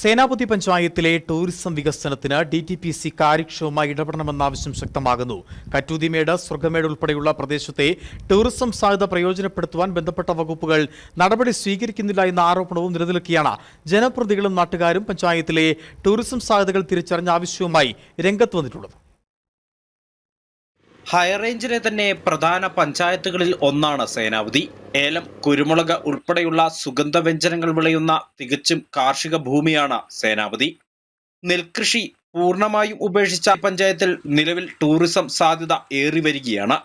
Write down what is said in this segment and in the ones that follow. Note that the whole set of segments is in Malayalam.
സേനാപതി പഞ്ചായത്തിലെ ടൂറിസം വികസനത്തിന് ഡി ടി പി സി കാര്യക്ഷമമായി ഇടപെടണമെന്ന ആവശ്യം ശക്തമാകുന്നു. കറ്റൂതിമേട് സ്വർഗമേട് ഉൾപ്പെടെയുള്ള പ്രദേശത്തെ ടൂറിസം സാധ്യത പ്രയോജനപ്പെടുത്തുവാൻ ബന്ധപ്പെട്ട വകുപ്പുകൾ നടപടി സ്വീകരിക്കുന്നില്ല എന്ന ആരോപണവും നിലനിൽക്കുകയാണ്. ജനപ്രതികളും നാട്ടുകാരും പഞ്ചായത്തിലെ ടൂറിസം സാധ്യതകൾ തിരിച്ചറിഞ്ഞ ആവശ്യവുമായി രംഗത്ത് വന്നിട്ടുള്ളത്. ഹൈറേഞ്ചിലെ തന്നെ പ്രധാന പഞ്ചായത്തുകളിൽ ഒന്നാണ് സേനാവതി ഏലം കുരുമുളക് ഉൾപ്പെടെയുള്ള സുഗന്ധവ്യഞ്ജനങ്ങൾ വിളയുന്ന തികച്ചും കാർഷിക ഭൂമിയാണ് സേനാവതി നെൽകൃഷി പൂർണമായും ഉപേക്ഷിച്ച പഞ്ചായത്തിൽ നിലവിൽ ടൂറിസം സാധ്യത ഏറി വരികയാണ്.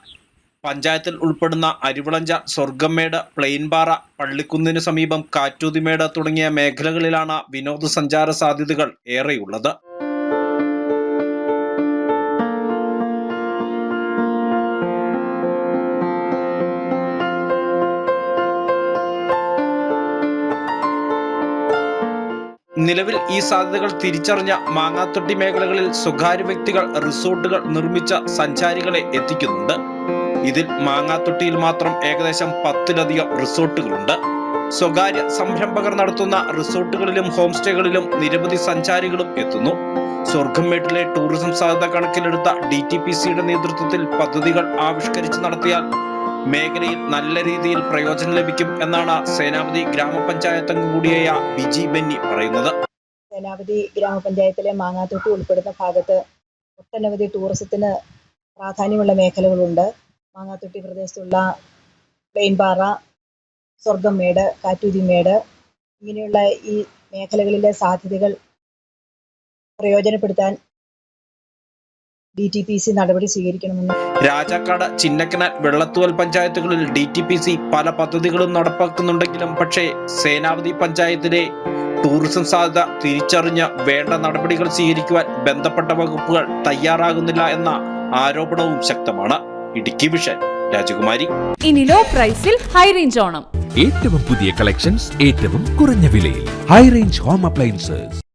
പഞ്ചായത്തിൽ ഉൾപ്പെടുന്ന അരിവിളഞ്ച സ്വർഗമേട് പ്ലെയിൻപാറ പള്ളിക്കുന്നിനു സമീപം കാറ്റൂതിമേട് തുടങ്ങിയ മേഖലകളിലാണ് വിനോദസഞ്ചാര സാധ്യതകൾ ഏറെയുള്ളത്. നിലവിൽ ഈ സാധ്യതകൾ തിരിച്ചറിഞ്ഞ മാങ്ങാത്തൊട്ടി മേഖലകളിൽ സ്വകാര്യ വ്യക്തികൾ റിസോർട്ടുകൾ നിർമ്മിച്ച സഞ്ചാരികളെ എത്തിക്കുന്നുണ്ട്. ഇതിൽ മാങ്ങാത്തൊട്ടിയിൽ മാത്രം ഏകദേശം പത്തിലധികം റിസോർട്ടുകളുണ്ട്. സ്വകാര്യ സംരംഭകർ നടത്തുന്ന റിസോർട്ടുകളിലും ഹോം സ്റ്റേകളിലും നിരവധി സഞ്ചാരികളും എത്തുന്നു. സ്വർഗംമേട്ടിലെ ടൂറിസം സാധ്യത കണക്കിലെടുത്ത ഡി ടി പി സിയുടെ നേതൃത്വത്തിൽ പദ്ധതികൾ ആവിഷ്കരിച്ച് നടത്തിയാൽ മേഖലയിൽ നല്ല രീതിയിൽ പ്രയോജനം ലഭിക്കും എന്നാണ് സേനാപതി ഗ്രാമപഞ്ചായത്ത് അംഗം കൂടിയായ ബിജി ബെന്നി പറയുന്നത്. സേനാപതി ഗ്രാമപഞ്ചായത്തിലെ മാങ്ങാത്തൊട്ടി ഉൾപ്പെടുന്ന ഭാഗത്ത് ഒട്ടനവധി ടൂറിസത്തിന് പ്രാധാന്യമുള്ള മേഖലകളുണ്ട്. മാങ്ങാത്തൊട്ടി പ്രദേശത്തുള്ള പ്ലെയിൻപാറ സ്വർഗംമേട് കാറ്റൂരിമേട് ഇങ്ങനെയുള്ള ഈ മേഖലകളിലെ സാധ്യതകൾ പ്രയോജനപ്പെടുത്താൻ ഡി ടി പി സി നടപടി സ്വീകരിക്കണമെന്ന്. രാജാക്കാട് ചിന്നക്കനാൽ വെള്ളത്തുവൽ പഞ്ചായത്തുകളിൽ ഡി ടി പി സി പല പദ്ധതികളും നടപ്പാക്കുന്നുണ്ടെങ്കിലും പക്ഷേ സേനാവതി പഞ്ചായത്തിലെ ടൂറിസം സാധ്യത തിരിച്ചറിഞ്ഞ് വേണ്ട നടപടികൾ സ്വീകരിക്കുവാൻ ബന്ധപ്പെട്ട വകുപ്പുകൾ തയ്യാറാകുന്നില്ല എന്ന ആരോപണവും ശക്തമാണ്. ഇടുക്കി വിഷൻ രാജകുമാരി. ഇനി ലോ പ്രൈസിൽ ഹൈ റേഞ്ച് ഓണം. ഏറ്റവും പുതിയ കളക്ഷൻസ് ഏറ്റവും കുറഞ്ഞ വിലയിൽ. High range home appliances